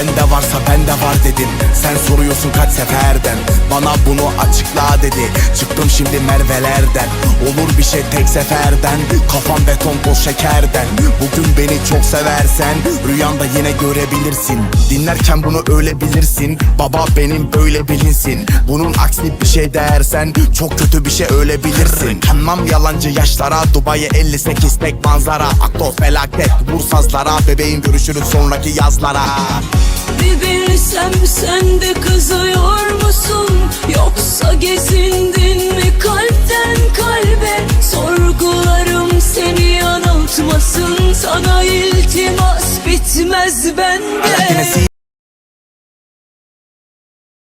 Bende varsa bende var dedin Sen soruyorsun kaç seferden. Bana bunu açıkla dedi. Çıktım şimdi mervelerden. Olur bir şey tek seferden. Kafam beton toz şekerden. Bugün beni çok seversen Rüyanda yine görebilirsin. Dinlerken bunu öyle bilirsin. Baba benim böyle bilinsin. Bunun aksi bir şey dersen Çok kötü bir şey öyle bilirsin Kanmam yalancı yaşlara Dubai'ye 58 tek manzara. Akto felaket vur sazlara Bebeğim görüşürüz sonraki yazlara Bir bilsem sen de kızıyor musun? Yoksa gezindin mi kalpten kalbe? Sorgularım seni yanıltmasın Sana iltimas bitmez bende